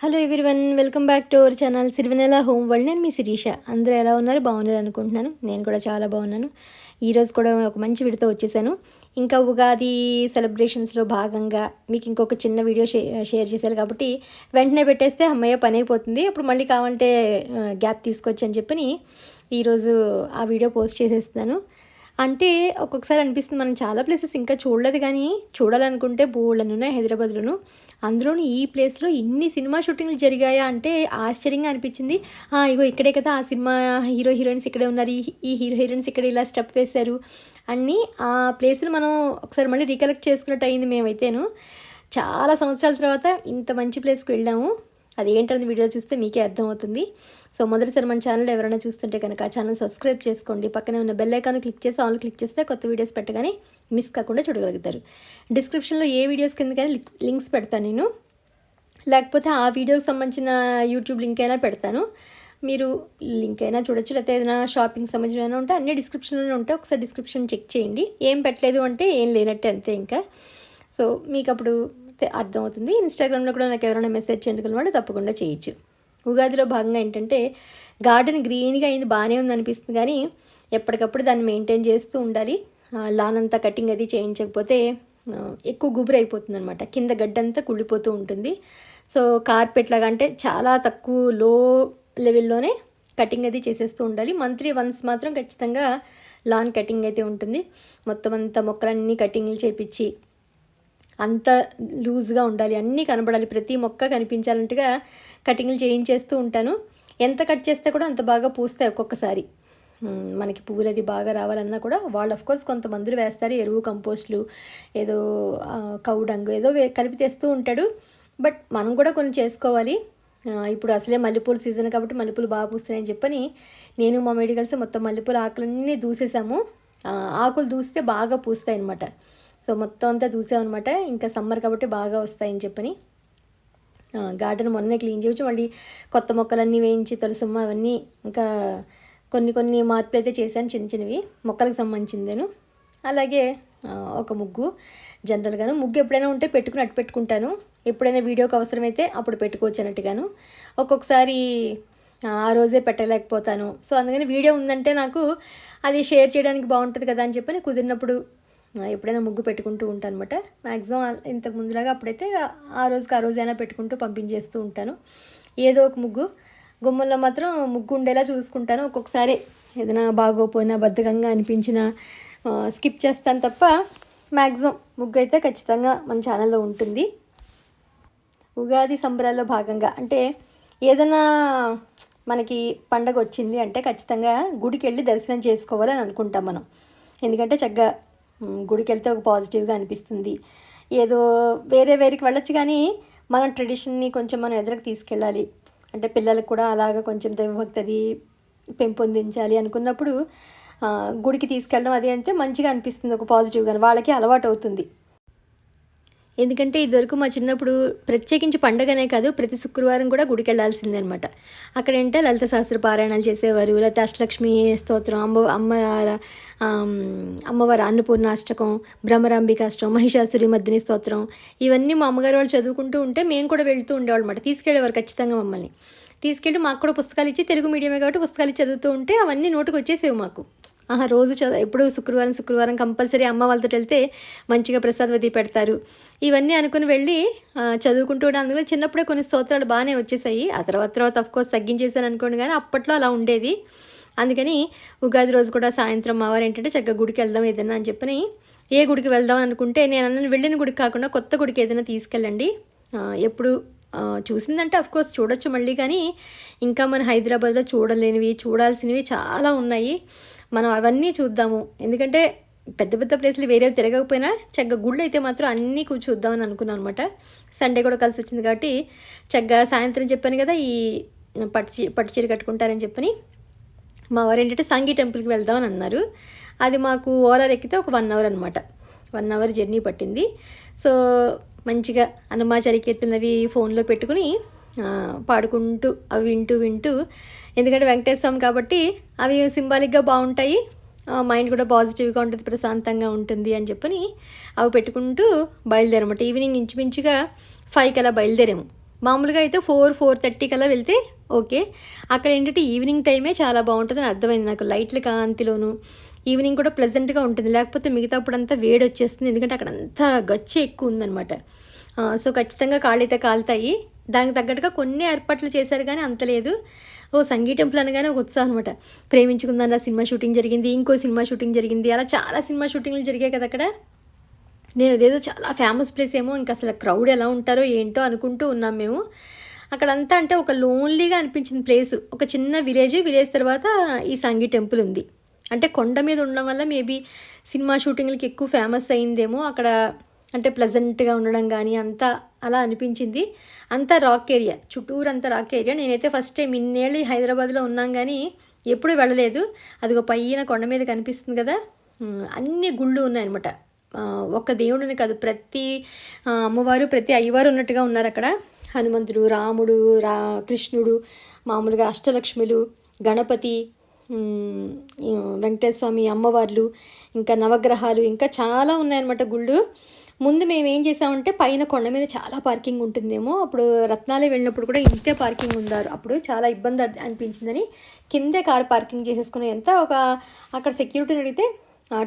Hello everyone welcome back to our channel Sirivennela home world నేను మీ శిరీష. అందరూ ఎలా ఉన్నారు? బాగున్నారు అనుకుంటున్నాను. నేను కూడా చాలా బాగున్నాను. ఈరోజు కూడా ఒక మంచి విడితో వచ్చేసాను. ఇంకా ఉగాది సెలబ్రేషన్స్లో భాగంగా మీకు ఇంకొక చిన్న వీడియో షేర్ చేశారు కాబట్టి వెంటనే పెట్టేస్తే అమ్మయ్య పని అయిపోతుంది. అప్పుడు మళ్ళీ కావాలంటే గ్యాప్ తీసుకొచ్చి అని చెప్పని ఈరోజు ఆ వీడియో పోస్ట్ చేసేస్తాను అంటే ఒక్కొక్కసారి అనిపిస్తుంది మనం చాలా ప్లేసెస్ ఇంకా చూడలేదు కానీ చూడాలనుకుంటే బోళ్ళను హైదరాబాద్లోను. అందులోనూ ఈ ప్లేస్లో ఇన్ని సినిమా షూటింగ్లు జరిగాయా అంటే ఆశ్చర్యంగా అనిపించింది. "ఆ, ఇగో ఇక్కడే కదా ఆ సినిమా హీరో హీరోయిన్స్ ఇక్కడే ఉన్నారు. ఈ ఈ హీరో హీరోయిన్స్ ఇక్కడ ఇలా స్టెప్ వేశారు అన్నీ ఆ ప్లేస్లు మనం ఒకసారి మళ్ళీ రీకలెక్ట్ చేసుకున్నట్టు అయింది మేమైతేను. చాలా సంవత్సరాల తర్వాత ఇంత మంచి ప్లేస్కి వెళ్ళాము. అది ఏంటని వీడియో చూస్తే మీకే అర్థమవుతుంది. సో మొదటిసారి మన ఛానల్ ఎవరైనా చూస్తుంటే కనుక ఆ ఛానల్ సబ్స్క్రైబ్ చేసుకోండి. పక్కనే ఉన్న బెల్ ఐకాన్ క్లిక్ చేసి ఆన్ క్లిక్ చేస్తే కొత్త వీడియోస్ పెట్టగానే మిస్ కాకుండా చూడగలుగుతారు. డిస్క్రిప్షన్లో ఏ వీడియోస్ కింద కానీ లింక్స్ పెడతాను నేను. లేకపోతే ఆ వీడియోకి సంబంధించిన యూట్యూబ్ లింక్ అయినా పెడతాను. మీరు లింక్ అయినా చూడొచ్చు. లేకపోతే ఏదైనా షాపింగ్ సంబంధించిన ఉంటే అన్ని డిస్క్రిప్షన్లోనే ఉంటాయి. ఒకసారి డిస్క్రిప్షన్ చెక్ చేయండి. ఏం పెట్టలేదు అంటే ఏం లేనట్టే అంతే ఇంకా. సో మీకు అప్పుడు తె- అర్థమవుతుంది. ఇన్స్టాగ్రామ్లో కూడా నాకు ఎవరైనా మెసేజ్ చేయాలనుకున్న వాళ్ళు తప్పకుండా చేయొచ్చు. ఉగాదిలో భాగంగా ఏంటంటే గార్డెన్ గ్రీన్గా అయింది బాగానే ఉంది అనిపిస్తుంది కానీ ఎప్పటికప్పుడు దాన్ని మెయింటైన్ చేస్తూ ఉండాలి. లాన్ అంతా కటింగ్ అది చేయించకపోతే ఎక్కువ గుబురు అయిపోతుంది అనమాట కింద గడ్డంతా కుళ్ళిపోతూ ఉంటుంది. సో కార్పెట్ లాగా అంటే చాలా తక్కువ లో లెవెల్లోనే కటింగ్ అది చేసేస్తూ ఉండాలి. మంత్లీ వన్స్ మాత్రం ఖచ్చితంగా లాన్ కటింగ్ అయితే ఉంటుంది. మొత్తం అంతా మొక్కలన్నీ కటింగ్లు చేపించి అంత లూజ్గా ఉండాలి అన్నీ కనబడాలి ప్రతి మొక్క కనిపించాలంటగా కటింగ్లు చేయించేస్తూ ఉంటాను. ఎంత కట్ చేస్తే కూడా అంత బాగా పూస్తాయి ఒక్కొక్కసారి. మనకి పువ్వులు అది బాగా రావాలన్నా కూడా వాళ్ళు ఆఫ్ కోర్స్ కొంత మందులు వేస్తారు ఎరువు కంపోస్ట్లు ఏదో కౌడంగు ఏదో వే- కలిపి తెస్తూ ఉంటాడు. బట్ మనం కూడా కొన్ని చేసుకోవాలి. ఇప్పుడు అసలే మల్లెపూల సీజన్ కాబట్టి మల్లెపూలు బాగా పూస్తున్నాయని చెప్పని నేను మా మేడి కలిసి మొత్తం మల్లెపూల ఆకులన్నీ దూసేసాము. ఆకులు దూస్తే బాగా పూస్తాయి అన్నమాట సో మొత్తం అంతా దూసామన్నమాట ఇంకా సమ్మర్ కాబట్టి బాగా వస్తాయని చెప్పని. గార్డెన్ మొన్నే క్లీన్ చేయవచ్చు మళ్ళీ కొత్త మొక్కలన్నీ వేయించి తులసమ్మ అవన్నీ ఇంకా కొన్ని కొన్ని మార్పులు అయితే చేశాను చిన్న చిన్నవి. మొక్కలకు సంబంధించిందేను. అలాగే ఒక ముగ్గు జనరల్గాను. ముగ్గు ఎప్పుడైనా ఉంటే పెట్టుకుని అట్టు పెట్టుకుంటాను. ఎప్పుడైనా వీడియోకి అవసరమైతే అప్పుడు పెట్టుకోవచ్చు అన్నట్టుగాను. ఒక్కొక్కసారి ఆ, రోజే పెట్టలేకపోతాను. సో అందుకని వీడియో ఉందంటే నాకు అది షేర్ చేయడానికి బాగుంటుంది కదా అని చెప్పని కుదిరినప్పుడు ఎప్పుడైనా ముగ్గు పెట్టుకుంటూ ఉంటాను అనమాట మ్యాక్సిమం ఇంతకు ముందులాగా అప్పుడైతే ఆ- రోజుకి ఆ రోజైనా పెట్టుకుంటూ పంపించేస్తూ ఉంటాను. ఏదో ఒక ముగ్గు. గుమ్మంలో మాత్రం ముగ్గు ఉండేలా చూసుకుంటాను. ఒక్కొక్కసారి ఏదైనా బాగోపోయినా బద్ధకంగా అనిపించినా స్కిప్ చేస్తాను తప్ప మ్యాక్సిమం ముగ్గు అయితే ఖచ్చితంగా మన ఛానల్లో ఉంటుంది. ఉగాది సంబరాల్లో భాగంగా అంటే ఏదైనా మనకి పండగ వచ్చింది అంటే ఖచ్చితంగా గుడికి వెళ్ళి దర్శనం చేసుకోవాలని అనుకుంటాం మనం. ఎందుకంటే చక్కగా గుడికి వెళ్తే ఒక పాజిటివ్గా అనిపిస్తుంది. ఏదో వేరే వేరేకి వెళ్ళొచ్చు కానీ మన ట్రెడిషన్ని కొంచెం మనం ఎదురుకు తీసుకెళ్ళాలి. అంటే పిల్లలకు కూడా అలాగా కొంచెం దైవభక్తి అది పెంపొందించాలి అనుకున్నప్పుడు గుడికి తీసుకెళ్ళడం అది అంటే మంచిగా అనిపిస్తుంది ఒక పాజిటివ్గా వాళ్ళకి అలవాటు అవుతుంది ఎందుకంటే ఇదివరకు మా చిన్నప్పుడు ప్రత్యేకించి పండగనే కాదు ప్రతి శుక్రవారం కూడా గుడికి వెళ్ళాల్సిందే అనమాట అక్కడ ఏంటంటే లలిత శాస్త్ర పారాయణాలు చేసేవారు లేకపోతే అష్టలక్ష్మి స్తోత్రం అమ్మ అమ్మవార ఆమ్, అమ్మవారి అన్నపూర్ణాష్టకం బ్రహ్మరాంబికాష్టం మహిషాసురి మద్దిని స్తోత్రం ఇవన్నీ మా అమ్మగారు వాళ్ళు చదువుకుంటూ ఉంటే మేము కూడా వెళ్తూ ఉండేవాళ్ళు అనమాట తీసుకెళ్ళేవారు ఖచ్చితంగా మమ్మల్ని. తీసుకెళ్ళి మాకు కూడా పుస్తకాలు ఇచ్చి తెలుగు మీడియమే కాబట్టి పుస్తకాలు చదువుతూ ఉంటే అవన్నీ నోటుకు వచ్చేసేవి మాకు. రోజు చదువు ఎప్పుడు శుక్రవారం శుక్రవారం కంపల్సరీ అమ్మ వాళ్ళతో వెళ్తే మంచిగా ప్రసాదవతి పెడతారు. ఇవన్నీ అనుకుని వెళ్ళి చదువుకుంటూ అందులో చిన్నప్పుడే కొన్ని స్తోత్రాలు బాగానే వచ్చేసాయి. ఆ తర్వాత తర్వాత కోర్స్ తగ్గించేసాను అనుకోండి కానీ అప్పట్లో అలా ఉండేది. అందుకని ఉగాది రోజు కూడా సాయంత్రం మావారు ఏంటంటే చక్కగా గుడికి వెళ్దాం ఏదైనా అని చెప్పని ఏ గుడికి వెళ్దాం అనుకుంటే నేను అన్న వెళ్ళిన గుడికి కాకుండా కొత్త గుడికి ఏదైనా తీసుకెళ్ళండి. ఎప్పుడు చూసిందంటే అఫ్ కోర్స్ చూడొచ్చు మళ్ళీ కానీ ఇంకా మన హైదరాబాద్లో చూడలేనివి చూడాల్సినవి చాలా ఉన్నాయి. మనం అవన్నీ చూద్దాము. ఎందుకంటే పెద్ద పెద్ద ప్లేస్లు వేరే తిరగకపోయినా చక్కగా గుళ్ళు అయితే మాత్రం అన్నీ కూ- చూద్దామని అనుకున్నాను అనమాట సండే కూడా కలిసి వచ్చింది కాబట్టి చక్కగా సాయంత్రం చెప్పాను కదా ఈ పట్టు చీ పట్టు చీర కట్టుకుంటారని చెప్పని. మా వారు ఏంటంటే సంగీ టెంపుల్కి వెళ్దామని అన్నారు. అది మాకు ఓలర్ ఎక్కితే ఒక వన్ అవర్ అనమాట వన్ అవర్ జర్నీ పట్టింది. సో మంచిగా అన్నమాచారి కీర్తనలు అవి ఫోన్లో పెట్టుకుని పాడుకుంటూ అవి వింటూ వింటూ. ఎందుకంటే వెంకటేశ్వర స్వామి కాబట్టి అవి సింబాలిక్గా బాగుంటాయి. మైండ్ కూడా పాజిటివ్గా ఉంటుంది ప్రశాంతంగా ఉంటుంది అని చెప్పని అవి పెట్టుకుంటూ బయలుదేరమాట ఈవినింగ్ ఇంచుమించుగా ఫైవ్కి అలా బయలుదేరాము. మామూలుగా అయితే ఫోర్ ఫోర్ థర్టీ కల్లా వెళ్తే ఓకే. అక్కడ ఏంటంటే ఈవినింగ్ టైమే చాలా బాగుంటుందని అర్థమైంది నాకు. లైట్ల కాంతిలోను ఈవినింగ్ కూడా ప్లెజెంట్గా ఉంటుంది. లేకపోతే మిగతా అప్పుడంతా వేడి వచ్చేస్తుంది ఎందుకంటే అక్కడ అంతా గచ్చి ఎక్కువ ఉందన్నమాట సో ఖచ్చితంగా కాళ్ళు అయితే కాలుతాయి. దానికి తగ్గట్టుగా కొన్ని ఏర్పాట్లు చేశారు కానీ అంత లేదు. ఓ సంగీ టెంపుల్ అనగానే ఒక ఉత్సాహం అనమాట ప్రేమించుకుందన్న సినిమా షూటింగ్ జరిగింది ఇంకో సినిమా షూటింగ్ జరిగింది. అలా చాలా సినిమా షూటింగ్లు జరిగాయి కదా అక్కడ. నేను అదేదో చాలా ఫేమస్ ప్లేస్ ఏమో ఇంకా అసలు క్రౌడ్ ఎలా ఉంటారో ఏంటో అనుకుంటూ ఉన్నాం మేము. అక్కడంతా అంటే ఒక లోన్లీగా అనిపించిన ప్లేస్ ఒక చిన్న విలేజ్ విలేజ్ తర్వాత ఈ సంగీ టెంపుల్ ఉంది. అంటే కొండ మీద ఉండడం వల్ల మేబీ సినిమా షూటింగ్లకి ఎక్కువ ఫేమస్ అయిందేమో అక్కడ అంటే ప్లెజెంట్గా ఉండడం కానీ అంతా అలా అనిపించింది. అంతా రాక్ ఏరియా చుట్టూరు అంతా రాక్ ఏరియా నేనైతే ఫస్ట్ టైం ఇన్నేళ్ళు హైదరాబాద్లో ఉన్నాం కానీ ఎప్పుడూ వెళ్ళలేదు. అదిగో పైన కొండ మీద కనిపిస్తుంది కదా? అన్ని గుళ్ళు ఉన్నాయన్నమాట. ఒక ఒక్క దేవుడిని కాదు ప్రతి అమ్మవారు ప్రతి అయ్యవారు ఉన్నట్టుగా ఉన్నారు అక్కడ. హనుమంతుడు రాముడు రా కృష్ణుడు మామూలుగా అష్టలక్ష్మిలు గణపతి వెంకటేశ్వర స్వామి అమ్మవార్లు ఇంకా నవగ్రహాలు ఇంకా చాలా ఉన్నాయన్నమాట గుళ్ళు. ముందు మేము ఏం చేసామంటే పైన కొండ మీద చాలా పార్కింగ్ ఉంటుందేమో. అప్పుడు రత్నాలే వెళ్ళినప్పుడు కూడా ఇంతే పార్కింగ్ ఉందారు అప్పుడు చాలా ఇబ్బంది అనిపించిందని కిందే కార్ పార్కింగ్ చేసేసుకుని ఎంత ఒక అక్కడ సెక్యూరిటీని అడిగితే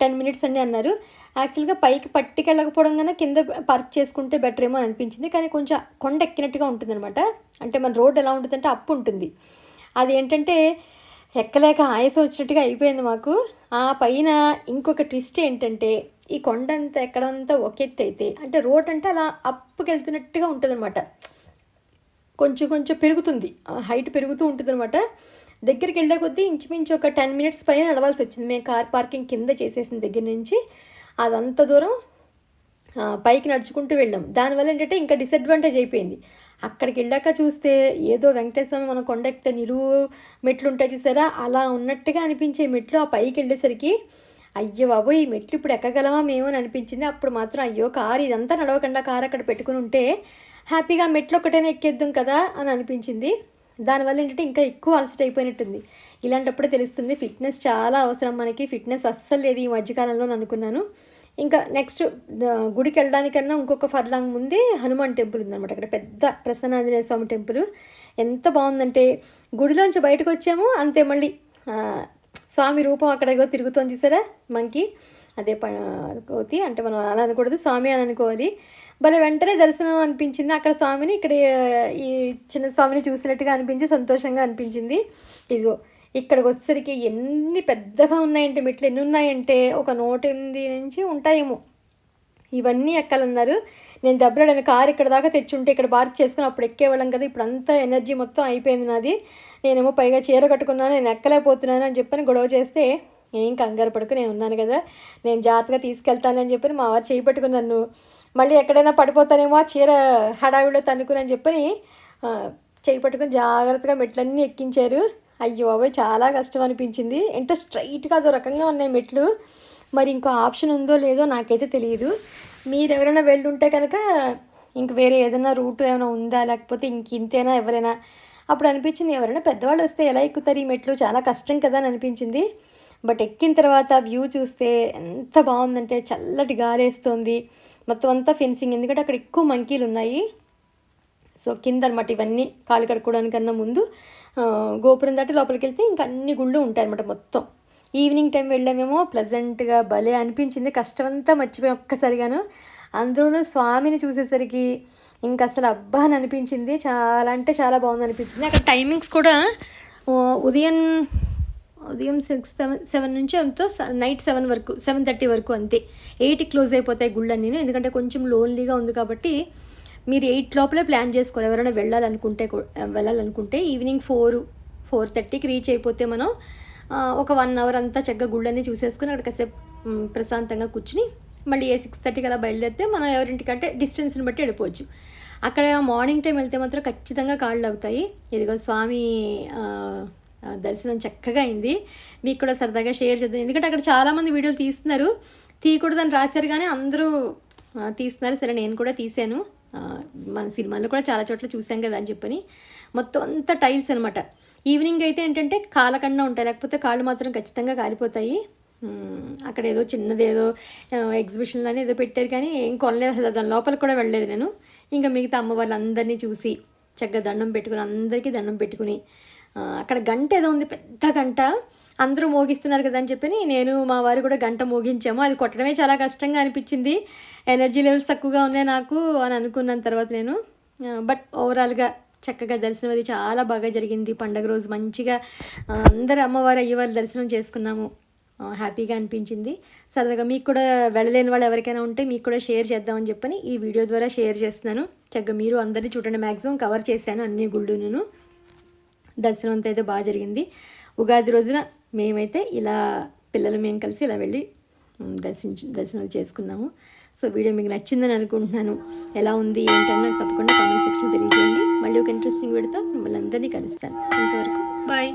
టెన్ మినిట్స్ అని అన్నారు. యాక్చువల్గా పైకి పట్టుకెళ్ళకపోవడం కన్నా కింద పార్క్ చేసుకుంటే బెటర్ ఏమో అని అనిపించింది. కానీ కొంచెం కొండ ఎక్కినట్టుగా ఉంటుందన్నమాట. అంటే మన రోడ్ ఎలా ఉంటుందంటే అప్పు ఉంటుంది అది ఏంటంటే ఎక్కలేక ఆయాసం వచ్చినట్టుగా అయిపోయింది మాకు. ఆ పైన ఇంకొక ట్విస్ట్ ఏంటంటే ఈ కొండ అంతా ఎక్కడంతా ఒక ఎత్తు అయితే అంటే రోడ్ అంటే అలా అప్పుకెళ్తున్నట్టుగా ఉంటుందన్నమాట. కొంచెం కొంచెం పెరుగుతుంది. హైట్ పెరుగుతూ ఉంటుంది అనమాట దగ్గరికి వెళ్ళే కొద్దీ ఇంచుమించు ఒక టెన్ మినిట్స్ పైన నడవాల్సి వచ్చింది. మేము కార్ పార్కింగ్ కింద చేసేసిన దగ్గర నుంచి అదంత దూరం ఆ, పైకి నడుచుకుంటూ వెళ్ళాం. దానివల్ల ఏంటంటే ఇంకా డిసడ్వాంటేజ్ అయిపోయింది. అక్కడికి వెళ్ళాక చూస్తే ఏదో వెంకటేశ్వర మనం కొండ ఎక్కితే నిలువు మెట్లు ఉంటాయి చూసారా? అలా ఉన్నట్టుగా అనిపించే మెట్లు ఆ పైకి వెళ్ళేసరికి అయ్యో బాబు ఈ మెట్లు ఇప్పుడు ఎక్కగలమా మేము అని అనిపించింది. అప్పుడు మాత్రం అయ్యో కారు ఇదంతా నడవకుండా కారు అక్కడ పెట్టుకుని ఉంటే హ్యాపీగా మెట్లు ఒకటైనా ఎక్కేద్దాం కదా అని అనిపించింది. దానివల్ల ఏంటంటే ఇంకా ఎక్కువ అలసట అయిపోయినట్టుంది. ఇలాంటప్పుడే తెలుస్తుంది ఫిట్నెస్ చాలా అవసరం మనకి. ఫిట్నెస్ అస్సలు లేదు ఈ మధ్యకాలంలో అనుకున్నాను ఇంకా నెక్స్ట్ గుడికి వెళ్ళడానికన్నా ఇంకొక ఫర్లాంగ్ ముందే హనుమాన్ టెంపుల్ ఉందన్నమాట. అక్కడ పెద్ద ప్రసన్నాంజనేయ స్వామి టెంపుల్. ఎంత బాగుందంటే గుడిలోంచి బయటకు వచ్చాము అంతే మళ్ళీ స్వామి రూపం అక్కడ ఏదో తిరుగుతోంది చూసారా? మనకి అదే ప కోతి. అంటే మనం అలా అనకూడదు స్వామి అని అనుకోవాలి. భలే వెంటనే దర్శనం అనిపించింది. అక్కడ స్వామిని ఇక్కడ ఈ చిన్న స్వామిని చూసినట్టుగా అనిపించి సంతోషంగా అనిపించింది. ఇదిగో ఇక్కడికి వచ్చేసరికి ఎన్ని పెద్దగా ఉన్నాయంటే మెట్లు ఎన్ని ఉన్నాయంటే ఒక నూట ఎనిమిది నుంచి ఉంటాయేమో. ఇవన్నీ ఎక్కాలన్నారు. నేను దెబ్బలాడని కారు ఇక్కడ దాకా తెచ్చుంటే ఇక్కడ పార్క్ చేసుకుని అప్పుడు ఎక్కేవాళ్ళం కదా ఇప్పుడు అంతా ఎనర్జీ మొత్తం అయిపోయింది నాది. నేనేమో పైగా చీర కట్టుకున్నాను నేను ఎక్కలేకపోతున్నాను అని చెప్పని గొడవ చేస్తే ఏం కంగారు పడుకు నేను ఉన్నాను కదా నేను జాగ్రత్తగా తీసుకెళ్తానని చెప్పని మా వారు చేయి పట్టుకుని నన్ను మళ్ళీ ఎక్కడైనా పడిపోతానేమో ఆ చీర హడావిడిలో తన్నుకుని అని చెప్పని చేయి పట్టుకుని జాగ్రత్తగా మెట్లన్నీ ఎక్కించారు. అయ్యో బాబోయ్ చాలా కష్టం అనిపించింది. ఎంత స్ట్రైట్గా అదో రకంగా ఉన్నాయి మెట్లు. మరి ఇంకో ఆప్షన్ ఉందో లేదో నాకైతే తెలియదు. మీరు ఎవరైనా వెళ్ళుంటే కనుక ఇంక వేరే ఏదైనా రూట్ ఏమైనా ఉందా? లేకపోతే ఇంక ఇంతేనా ఎవరైనా? అప్పుడు అనిపించింది ఎవరైనా పెద్దవాళ్ళు వస్తే ఎలా ఎక్కుతారు ఈ మెట్లు? చాలా కష్టం కదా అని అనిపించింది. బట్ ఎక్కిన తర్వాత వ్యూ చూస్తే ఎంత బాగుందంటే చల్లటి గాలి వేస్తుంది. మొత్తం అంతా ఫెన్సింగ్. ఎందుకంటే అక్కడ ఎక్కువ మంకీలు ఉన్నాయి సో కింద అనమాట ఇవన్నీ కాలు కడుక్కోవడానికన్నా ముందు గోపురం దాటి లోపలికి వెళ్తే ఇంకా అన్ని గుళ్ళు ఉంటాయన్నమాట మొత్తం. ఈవినింగ్ టైం వెళ్ళామేమో ప్లజెంట్గా భలే అనిపించింది. కష్టమంతా మర్చిపోయి ఒక్కసారిగాను. అందులోనూ స్వామిని చూసేసరికి ఇంకా అసలు అబ్బా అని అనిపించింది. చాలా అంటే చాలా బాగుంది అనిపించింది. అక్కడ టైమింగ్స్ కూడా ఉదయం ఉదయం సిక్స్ సెవెన్ సెవెన్ నుంచి ఎంతో నైట్ సెవెన్ వరకు సెవెన్ థర్టీ వరకు అంతే. ఎయిట్కి క్లోజ్ అయిపోతాయి గుళ్ళన్నీ ఎందుకంటే కొంచెం లోన్లీగా ఉంది కాబట్టి మీరు ఎయిట్ లోపలే ప్లాన్ చేసుకోవాలి. ఎవరైనా వెళ్ళాలనుకుంటే వెళ్ళాలనుకుంటే ఈవినింగ్ ఫోర్ ఫోర్ థర్టీకి రీచ్ అయిపోతే మనం ఒక వన్ అవర్ అంతా చక్కగా గుళ్ళని చూసేసుకుని అక్కడ కాసేపు ప్రశాంతంగా కూర్చుని మళ్ళీ ఏ సిక్స్ థర్టీకి అలా బయలుదేరితే మనం ఎవరింటికంటే డిస్టెన్స్ని బట్టి వెళ్ళిపోవచ్చు. అక్కడ మార్నింగ్ టైం వెళ్తే మాత్రం ఖచ్చితంగా కాళ్ళు అవుతాయి. ఇదిగో స్వామి దర్శనం చక్కగా అయింది. మీకు కూడా సరదాగా షేర్ చేద్దాం. ఎందుకంటే అక్కడ చాలామంది వీడియోలు తీస్తున్నారు. తీయకూడదని రాశారు కానీ అందరూ తీస్తున్నారు. సరే నేను కూడా తీశాను. మన సినిమాలో కూడా చాలా చోట్ల చూసాం కదా అని చెప్పని. మొత్తం అంతా టైల్స్ అనమాట ఈవినింగ్ అయితే ఏంటంటే కాలకన్నా ఉంటాయి లేకపోతే కాళ్ళు మాత్రం ఖచ్చితంగా కాలిపోతాయి. అక్కడ ఏదో చిన్నది ఏదో ఎగ్జిబిషన్ అని ఏదో పెట్టారు కానీ ఏం కొనలేదు అసలు. దాని లోపల కూడా వెళ్ళలేదు నేను. ఇంకా మిగతా అమ్మ వాళ్ళందరినీ చూసి చక్కగా దండం పెట్టుకుని అందరికీ దండం పెట్టుకుని అక్కడ గంట ఏదో ఉంది పెద్ద గంట. అందరూ మోగిస్తున్నారు కదా అని చెప్పి నేను మా వారు కూడా గంట మోగించాము. అది కొట్టడమే చాలా కష్టంగా అనిపించింది. ఎనర్జీ లెవెల్స్ తక్కువగా ఉన్నాయి నాకు అని అనుకున్నాను తర్వాత నేను. బట్ ఓవరాల్గా చక్కగా దర్శనం అది చాలా బాగా జరిగింది. పండగ రోజు మంచిగా అందరు అమ్మవారు అయ్యవారి దర్శనం చేసుకున్నాము. హ్యాపీగా అనిపించింది. సరదాగా మీకు కూడా వెళ్ళలేని వాళ్ళు ఎవరికైనా ఉంటే మీకు కూడా షేర్ చేద్దామని చెప్పని ఈ వీడియో ద్వారా షేర్ చేస్తున్నాను. చక్కగా మీరు అందరినీ చూడండి మ్యాక్సిమం కవర్ చేశాను అన్ని గుళ్ళును దర్శనం అంతా అయితే బాగా జరిగింది. ఉగాది రోజున మేమైతే ఇలా పిల్లలు మేము కలిసి ఇలా వెళ్ళి దర్శించి దర్శనం చేసుకున్నాము. సో వీడియో మీకు నచ్చిందని అనుకుంటున్నాను. ఎలా ఉంది ఏంటన్నా తప్పకుండా కామెంట్ సెక్షన్ తెలియజేయండి. మళ్ళీ ఒక ఇంట్రెస్టింగ్ వీడితో మిమ్మల్ని అందరినీ కలుస్తాను. ఇంతవరకు బాయ్